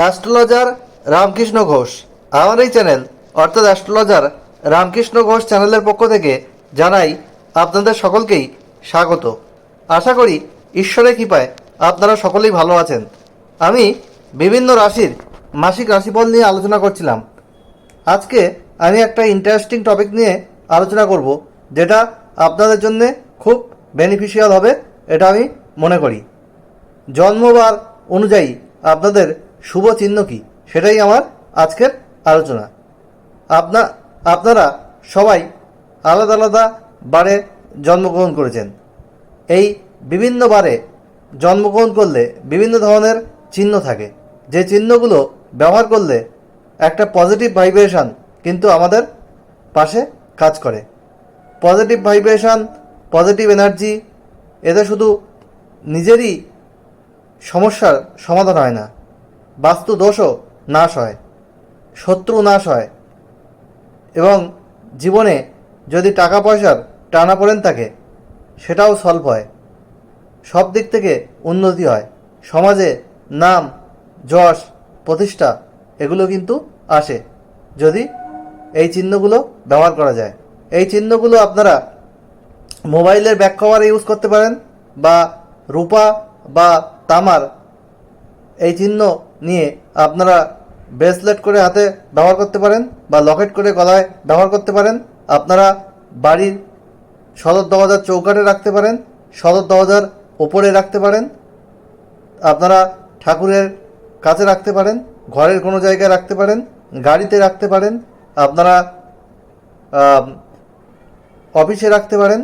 Astrologer Ramakrishna Ghosh. আমার এই channel, অর্থাৎ অ্যাস্ট্রোলজার রামকৃষ্ণ ঘোষ চ্যানেলের পক্ষ থেকে জানাই আপনাদের সকলকেই স্বাগত। আশা করি ঈশ্বরের কৃপায় আপনারা সকলেই ভালো আছেন। আমি বিভিন্ন রাশির মাসিক রাশিফল নিয়ে আলোচনা করছিলাম। আজকে আমি একটা ইন্টারেস্টিং টপিক নিয়ে আলোচনা করব, যেটা আপনাদের জন্য খুব বেনিফিশিয়াল হবে, এটা আমি মনে করি। জন্মবার অনুযায়ী আপনাদের শুভ চিহ্ন কী? সেটাই আমার আজকের আলোচনা। আপনা আপনারা সবাই আলাদা আলাদা বারে জন্মগ্রহণ করেছেন। এই বিভিন্ন বারে জন্মগ্রহণ করলে বিভিন্ন ধরনের চিহ্ন থাকে। যে চিহ্নগুলো ব্যবহার করলে একটা পজিটিভ ভাইব্রেশন কিন্তু আমাদের পাশে কাজ করে। পজিটিভ ভাইব্রেশন পজিটিভ এনার্জি এতে শুধু নিজেরই সমস্যার সমাধান হয় না। বাস্তু দোষও নাশ হয়, শত্রু নাশ হয়। এবং জীবনে যদি টাকা পয়সার টানাপোড়েন থাকে সেটাও সলভ হয়। সব দিক থেকে উন্নতি হয়। সমাজে নাম, যশ, প্রতিষ্ঠা, এগুলো কিন্তু আসে যদি এই চিহ্নগুলো ব্যবহার করা যায়। এই চিহ্নগুলো আপনারা মোবাইলের ব্যাক কভারে ইউজ করতে পারেন বা রূপা বা তামার এই চিহ্ন নিয়ে আপনারা ব্রেসলেট করে হাতে ব্যবহার করতে পারেন বা লকেট করে গলায় ব্যবহার করতে পারেন। আপনারা বাড়ির সদর দরজার চৌকাটে রাখতে পারেন, সদর দরজার ওপরে রাখতে পারেন। আপনারা ঠাকুরের কাছে রাখতে পারেন, ঘরের কোনো জায়গায় রাখতে পারেন, গাড়িতে রাখতে পারেন। আপনারা অফিসে রাখতে পারেন,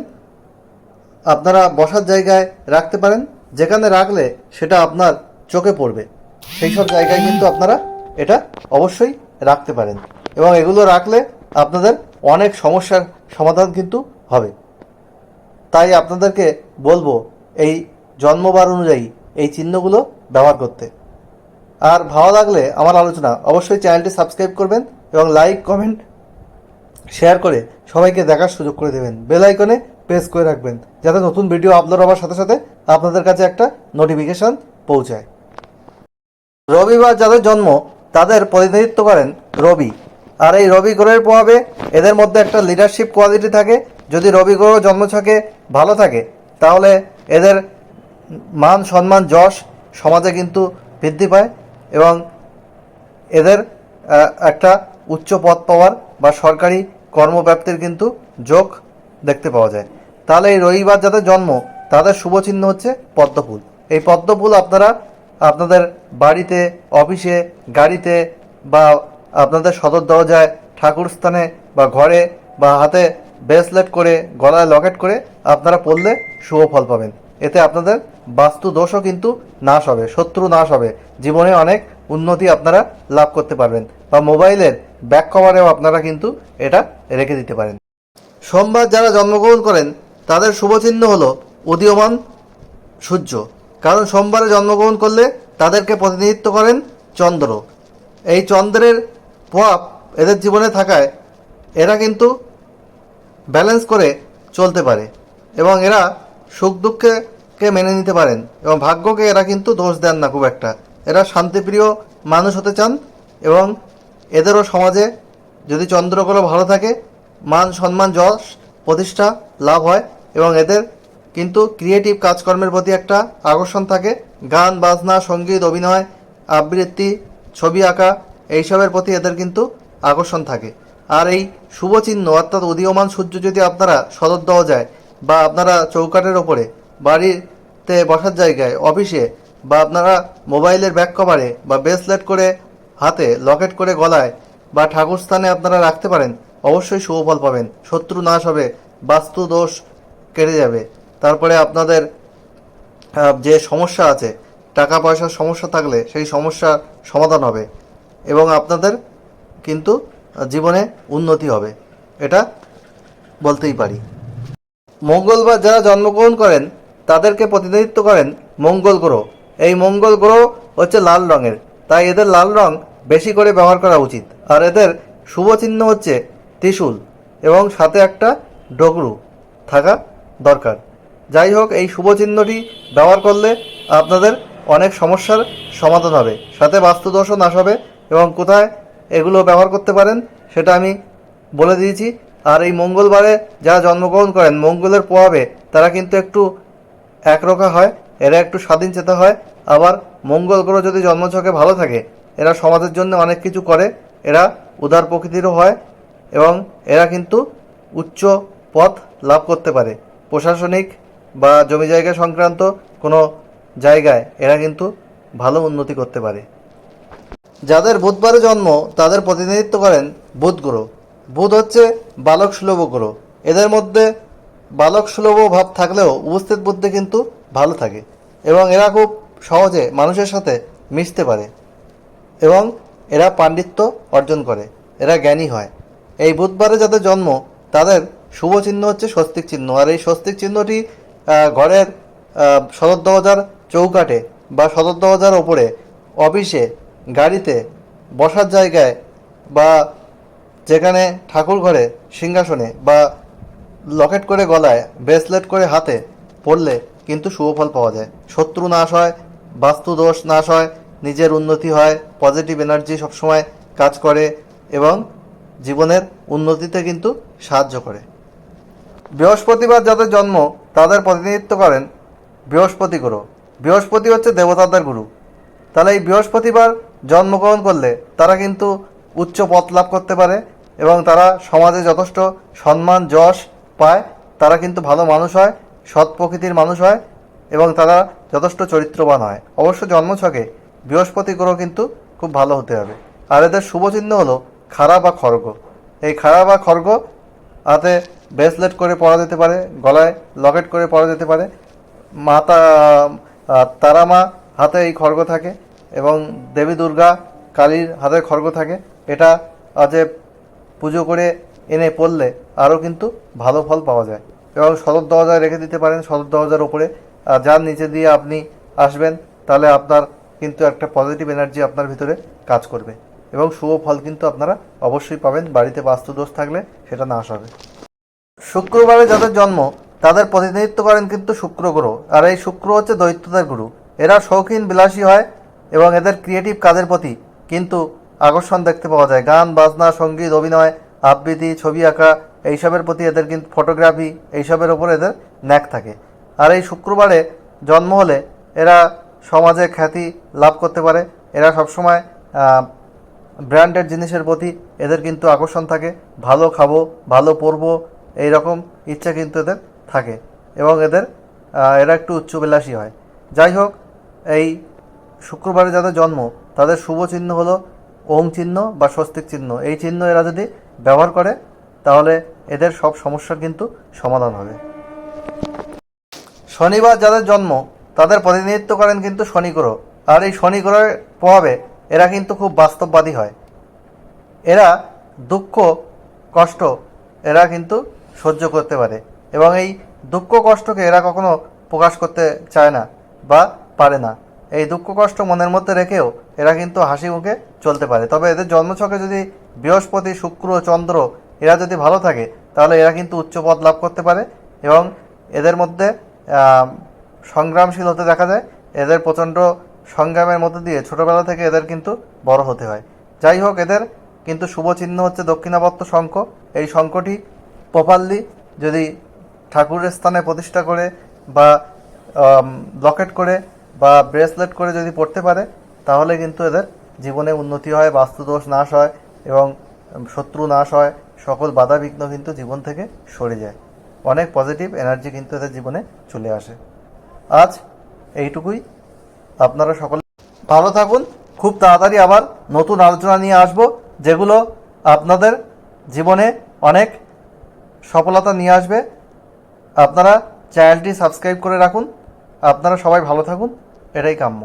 আপনারা বসার জায়গায় রাখতে পারেন। যেখানে রাখলে সেটা আপনার চোখে পড়বে। সেই সব জায়গায় কিন্তু আপনারা এটা অবশ্যই রাখতে পারেন। এবং এগুলো রাখলে আপনাদের অনেক সমস্যার সমাধান কিন্তু হবে। তাই আপনাদেরকে বলব, এই জন্মবার অনুযায়ী এই চিহ্নগুলো ব্যবহার করতে। আর ভালো লাগলে আমার আলোচনা অবশ্যই চ্যানেলটি সাবস্ক্রাইব করবেন এবং লাইক, কমেন্ট, শেয়ার করে সবাইকে দেখার সুযোগ করে দেবেন। বেল আইকনে প্রেস করে রাখবেন, যাতে নতুন ভিডিও আপলোড হওয়ার সাথে সাথে আপনাদের কাছে একটা নোটিফিকেশন পৌঁছায়। রবিবার যাদের জন্ম, তাদের প্রতিনিধিত্ব করেন রবি। আর এই রবি গ্রহের প্রভাবে এদের মধ্যে একটা লিডারশিপ কোয়ালিটি থাকে। যদি রবি গ্রহ জন্মছকে ভালো থাকে, তাহলে এদের মান, সম্মান, যশ সমাজে কিন্তু বৃদ্ধি পায় এবং এদের একটা উচ্চ পদ পাওয়ার বা সরকারি কর্মব্যাপ্তির কিন্তু যোগ দেখতে পাওয়া যায়। তাহলে এই রবিবার যাদের জন্ম, তাদের শুভ চিহ্ন হচ্ছে পদ্মফুল। এই পদ্মফুল আপনারা আপনাদের বাড়িতে, অফিসে, গাড়িতে বা আপনাদের সদর দরজায়, ঠাকুর স্থানে বা ঘরে বা হাতে ব্রেসলেট করে, গলায় লকেট করে আপনারা পড়লে শুভ ফল পাবেন। এতে আপনাদের বাস্তু দোষও কিন্তু নাশ হবে, শত্রু নাশ হবে। জীবনে অনেক উন্নতি আপনারা লাভ করতে পারবেন বা মোবাইলের ব্যাক কভারেও আপনারা কিন্তু এটা রেখে দিতে পারেন। সোমবার যারা জন্মগ্রহণ করেন, তাদের শুভচিহ্ন হলো উদীয়মান সূর্য। কারণ সোমবারে জন্মগ্রহণ করলে তাদেরকে প্রতিনিধিত্ব করেন চন্দ্র। এই চন্দ্রের প্রভাব এদের জীবনে থাকায় এরা কিন্তু ব্যালেন্স করে চলতে পারে এবং এরা সুখ দুঃখকে মেনে নিতে পারেন এবং ভাগ্যকে এরা কিন্তু দোষ দেন না খুব একটা। এরা শান্তিপ্রিয় মানুষ হতে চান এবং এদেরও সমাজে যদি চন্দ্রগুলো ভালো থাকে, মান সম্মান যশ প্রতিষ্ঠা লাভ হয় এবং এদের কিন্তু ক্রিয়েটিভ কাজকর্মের প্রতি একটা আকর্ষণ থাকে। গান, বাজনা, সংগীত, অভিনয়, আবৃত্তি, ছবি আঁকা, এইসবের প্রতি এদের কিন্তু আকর্ষণ থাকে। আর এই শুভ চিহ্ন অর্থাৎ উদীয়মান সূর্য যদি আপনারা সদর দেওয়া যায় বা আপনারা চৌকাটের ওপরে, বাড়িতে বসার জায়গায়, অফিসে বা আপনারা মোবাইলের ব্যাক কভারে বা ব্রেসলেট করে হাতে লকেট করে গলায় বা ঠাকুর স্থানে আপনারা রাখতে পারেন, অবশ্যই শুভ ফল পাবেন। শত্রু নাশ হবে, বাস্তু দোষ কেটে যাবে। তারপরে আপনাদের যে সমস্যা আছে টাকা পয়সার সমস্যা থাকলে সেই সমস্যার সমাধান হবে এবং আপনাদের কিন্তু জীবনে উন্নতি হবে। এটা বলতেই পারি। মঙ্গলবার যারা জন্মগ্রহণ করেন, তাদেরকে প্রতিনিধিত্ব করেন মঙ্গল গ্রহ। এই মঙ্গল গ্রহ হচ্ছে লাল রঙের। তাই এদের লাল রং বেশি করে ব্যবহার করা উচিত। আর এদের শুভ চিহ্ন হচ্ছে ত্রিশূল এবং সাথে একটা ডগরু থাকা দরকার। যাই হোক এই শুভ চিহ্নটি ব্যবহার করলে আপনাদের অনেক সমস্যার সমাধান হবে। সাথে বাস্তুদোষও নাশ হবে এবং কোথায় এগুলো ব্যবহার করতে পারেন সেটা আমি বলে দিয়েছি। আর এই মঙ্গলবারে যারা জন্মগ্রহণ করেন, মঙ্গলের প্রভাবে তারা কিন্তু একটু একরোখা হয়, এরা একটু স্বাধীন চেতা হয়। আবার মঙ্গল গ্রহ যদি জন্মছকে ভালো থাকে, এরা সমাজের জন্য অনেক কিছু করে, এরা উদার প্রকৃতিরও হয় এবং এরা কিন্তু উচ্চ পথ লাভ করতে পারে। প্রশাসনিক বা জমি জায়গা সংক্রান্ত কোনো জায়গায় এরা কিন্তু ভালো উন্নতি করতে পারে। যাদের বুধবারে জন্ম, তাদের প্রতিনিধিত্ব করেন বুধ গ্রহ বুধ হচ্ছে বালক সুলভ গ্রহ এদের মধ্যে বালক সুলভ ভাব থাকলেও উপস্থিত বুদ্ধি কিন্তু ভালো থাকে এবং এরা খুব সহজে মানুষের সাথে মিশতে পারে এবং এরা পাণ্ডিত্য অর্জন করে, এরা জ্ঞানী হয়। এই বুধবারে যাদের জন্ম, তাদের শুভ চিহ্ন হচ্ছে স্বস্তিক চিহ্ন। আর এই স্বস্তিক চিহ্নটি ঘরের সদর দরজার চৌকাঠে বা সদর দরজার ওপরে অফিসে, গাড়িতে, বসার জায়গায় বা যেখানে ঠাকুর ঘরে, সিংহাসনে বা লকেট করে গলায়, ব্রেসলেট করে হাতে পড়লে কিন্তু শুভ ফল পাওয়া যায়। শত্রু নাশ হয়, বাস্তু দোষ নাশ হয়, নিজের উন্নতি হয় পজিটিভ এনার্জি সবসময় কাজ করে এবং জীবনের উন্নতিতে কিন্তু সাহায্য করে। বৃহস্পতিবার যাদের জন্ম, তাদের প্রতিনিধিত্ব করেন বৃহস্পতি গ্রহ বৃহস্পতি হচ্ছে দেবতাদের গুরু। তাহলে এই বৃহস্পতিবার জন্মগ্রহণ করলে তারা কিন্তু উচ্চ পথ লাভ করতে পারে এবং তারা সমাজে যথেষ্ট সম্মান, যশ পায়। তারা কিন্তু ভালো মানুষ হয়, সৎ প্রকৃতির মানুষ হয় এবং তারা যথেষ্ট চরিত্রবান হয়। অবশ্য জন্মছকে বৃহস্পতি গ্রহ কিন্তু খুব ভালো হতে হবে। আর এদের শুভ চিহ্ন হলো খাড়া বা খড়গ। এই খাড়া বা খড়গ হাতে ব্রেসলেট করে পরা যেতে পারে গলায় লকেট করে পরা যেতে পারে। মাতা আহ, তারা মা হাতে এই খড়গ থাকে এবং দেবী দুর্গা কালীর হাতে খড়গ থাকে। এটা আজে পুজো করে এনে পড়লে আরও কিন্তু ভালো ফল পাওয়া যায়। এবং সদর দরজায় রেখে দিতে পারেন সদর দরজার উপরে। যার নিচে দিয়ে আপনি আসবেন তাহলে আপনার কিন্তু একটা পজিটিভ এনার্জি আপনার ভিতরে কাজ করবে। এবং শুভ ফল কিন্তু আপনারা অবশ্যই পাবেন। বাড়িতে বাস্তুদোষ থাকলে সেটা নাশ হবে শুক্রবারে যাদের জন্ম, তাদের প্রতিনিধিত্ব করেন কিন্তু শুক্র গ্রহ আর এই শুক্র হচ্ছে দৈত্যতার গুরু। এরা শৌখিন, বিলাসী হয় এবং এদের ক্রিয়েটিভ কাজের প্রতি কিন্তু আকর্ষণ দেখতে পাওয়া যায়। গান, বাজনা, সংগীত, অভিনয়, আবৃত্তি, ছবি আঁকা, এইসবের প্রতি এদের কিন্তু ফটোগ্রাফি এইসবের ওপর এদের ন্যাক থাকে। আর এই শুক্রবারে জন্ম হলে এরা সমাজে খ্যাতি লাভ করতে পারে। এরা সবসময় ব্র্যান্ডেড জিনিসের প্রতি এদের কিন্তু আকর্ষণ থাকে। ভালো খাব, ভালো পরবো এই রকম ইচ্ছা কিন্তু এদের থাকে এবং এদের এরা একটু উচ্চবিলাসী হয়। যাই হোক, এই শুক্রবারে যাদের জন্ম, তাদের শুভ চিহ্ন হলো ওম চিহ্ন বা স্বস্তিক চিহ্ন। এই চিহ্ন এরা যদি ব্যবহার করে, তাহলে এদের সব সমস্যার কিন্তু সমাধান হবে। শনিবার যাদের জন্ম, তাদের প্রতিনিধিত্ব করেন কিন্তু শনি গ্রহ। আর এই শনি গ্রহের প্রভাবে এরা কিন্তু খুব বাস্তববাদী হয়। এরা দুঃখ, কষ্ট এরা কিন্তু সহ্য করতে পারে এবং এই দুঃখ, কষ্টকে এরা কখনো প্রকাশ করতে চায় না বা পারে না। এই দুঃখ, কষ্ট মনের মধ্যে রেখেও এরা কিন্তু হাসি মুখে চলতে পারে। তবে এদের জন্মছকে যদি বৃহস্পতি, শুক্র, চন্দ্র এরা যদি ভালো থাকে, তাহলে এরা কিন্তু উচ্চ পদ লাভ করতে পারে এবং এদের মধ্যে সংগ্রামশীল হতে দেখা যায়। এদের প্রচণ্ড সংগ্রামের মধ্যে দিয়ে ছোটবেলা থেকে এদের কিন্তু বড় হতে হয়। যাই হোক, এদের কিন্তু শুভ চিহ্ন হচ্ছে দক্ষিণাবর্ত শঙ্খ। এই শঙ্খটি প্রপারলি যদি ঠাকুরের স্থানে প্রতিষ্ঠা করে বা লকেট করে বা ব্রেসলেট করে যদি পড়তে পারে, তাহলে কিন্তু এদের জীবনে উন্নতি হয়, বাস্তুদোষ নাশ হয় এবং শত্রু নাশ হয়। সকল বাধা বিঘ্ন কিন্তু জীবন থেকে সরে যায়। অনেক পজিটিভ এনার্জি কিন্তু এদের জীবনে চলে আসে। আজ এইটুকুই। আপনারা সকলে ভালো থাকুন। খুব তাড়াতাড়ি আবার নতুন আলোচনা নিয়ে আসব, যেগুলো আপনাদের জীবনে অনেক সফলতা নিয়ে আসবে। আপনারা চ্যানেলটি সাবস্ক্রাইব করে রাখুন। আপনারা সবাই ভালো থাকুন। এটাই কাম্য।